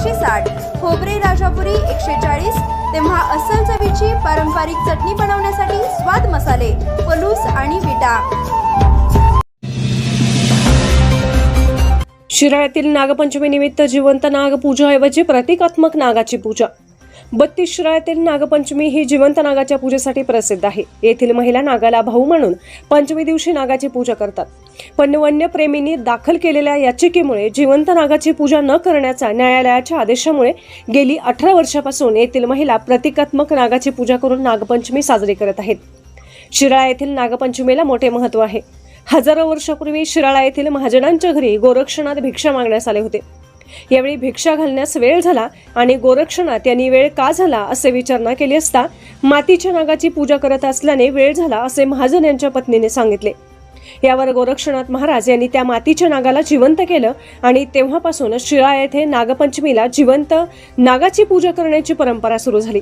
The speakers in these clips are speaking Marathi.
एकशे साठ खोबरे राजापुरी एकशे चाळीस तेव्हा अस्सल चवीची पारंपरिक चटणी बनवण्यासाठी स्वाद मसाले पलूस आणि विटा. शिराळ्यातील नागपंचमी निमित्त जिवंत नागपूजाऐवजी प्रतिकात्मक नागाची पूजा. बत्तीस शिराळ्यातील नागपंचमी ही जिवंत नागाच्या पूजेसाठी प्रसिद्ध आहे. येथील महिला नागाला भाऊ म्हणून पंचमी दिवशी नागाची पूजा करतात. पण वन्यप्रेमींनी दाखल केलेल्या याचिकेमुळे जिवंत नागाची पूजा न करण्याचा न्यायालयाच्या आदेशामुळे गेली अठरा वर्षापासून येथील महिला प्रतिकात्मक नागाची पूजा करून नागपंचमी साजरी करत आहेत. शिराळा येथील नागपंचमीला मोठे महत्त्व आहे. हजारो वर्षापूर्वी शिराळा येथील महाजनांच्या घरी गोरक्षणात भिक्षा मागण्यास आले होते. यावेळी भिक्षा घालण्यास वेळ झाला आणि गोरक्षणात यांनी वेळ का झाला असे विचारणा केली असता मातीच्या नागाची पूजा करत असल्याने वेळ झाला असे महाजन यांच्या पत्नीने सांगितले. यावर गोरक्षनाथ महाराज यांनी त्या मातीच्या नागाला जिवंत केलं आणि तेव्हापासून शिळा येथे नागपंचमीला जिवंत नागाची पूजा करण्याची परंपरा सुरू झाली.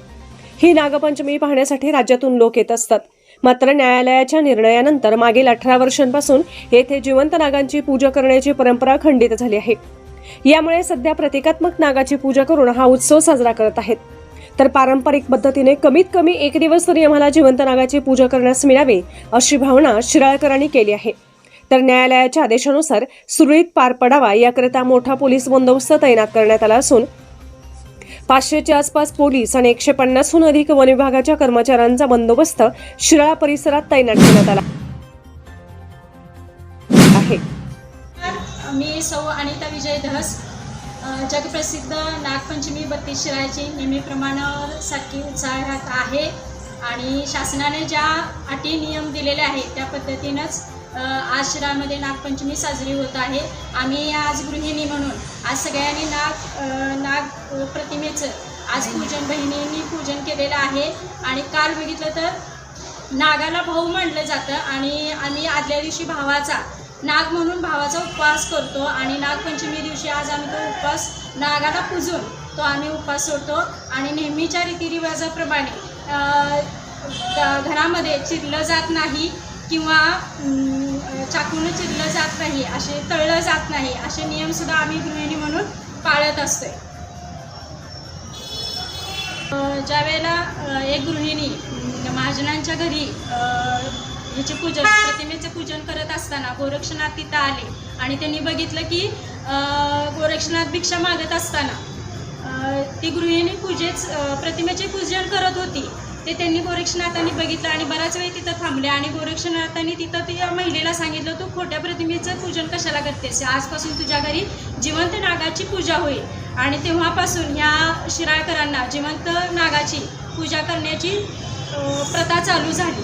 ही नागपंचमी पाहण्यासाठी राज्यातून लोक येत असतात. मात्र न्यायालयाच्या निर्णयानंतर मागील अठरा वर्षांपासून येथे जिवंत नागांची पूजा करण्याची परंपरा खंडित झाली आहे. यामुळे सध्या प्रतिकात्मक नागाची पूजा करून हा उत्सव साजरा करत आहेत. तर पारंपरिक पद्धतीने कमीत कमी एक दिवस तरी आम्हाला जिवंत नागाची पूजा करण्यास मिळावी अशी भावना शिराळकरांनी केली आहे. तर न्यायालयाच्या आदेशानुसार सुरळीत पार पडावा याकरिता मोठा पोलीस बंदोबस्त तैनात करण्यात आला असून पाचशेच्या आसपास पोलीस आणि एकशे पन्नासहून अधिक वन विभागाच्या कर्मचाऱ्यांचा बंदोबस्त शिराळा परिसरात तैनात करण्यात आला आहे. मी सौ अनिता विजय धस. जगप्रसिद्ध नागपंचमी बत्तीस शिरायची नेहमीप्रमाणे सारखी उत्साहात आहे. आणि शासनाने ज्या अटी नियम दिलेले आहेत त्या पद्धतीनंच आज शिरामध्ये नागपंचमी साजरी होत आहे. आम्ही आज गृहिणी म्हणून आज सगळ्यांनी नाग नाग प्रतिमेचं आज पूजन बहिणींनी पूजन केलेलं आहे. आणि काल बघितलं तर नागाला भाऊ मानलं जातं आणि आम्ही आदल्या दिवशी भावाचा नाग म्हणून भावाचा उपवास करतो आणि नागपंचमी दिवशी उपवास नागाला पूजून तो आम्ही उपवास सोडतो. आणि नेहमीच्या रीतिरिवाजाप्रमाणे घरामध्ये चिरलं जात नाही किंवा चाकून चिरलं जात नाही असे तळलं जात नाही असे नियमसुद्धा आम्ही गृहिणी म्हणून पाळत असतोय. ज्या वेळेला एक गृहिणी महाजनांच्या घरी अ, ह्याचे पूजन प्रतिमेचं पूजन करत असताना गोरक्षनाथ तिथं आले आणि त्यांनी बघितलं की गोरक्षनाथ भिक्षा मागत असताना ती गृहिणी पूजेच प्रतिमेचे पूजन करत होती. ते त्यांनी गोरक्षनाथांनी बघितलं आणि बराच वेळ तिथं थांबले आणि गोरक्षनाथांनी तिथं त्या महिलेला सांगितलं तू खोट्या प्रतिमेचं पूजन कशाला करतेस? आजपासून तुझ्या घरी जिवंत नागाची पूजा होईल. आणि तेव्हापासून ह्या शिराळकरांना जिवंत नागाची पूजा करण्याची प्रथा चालू झाली.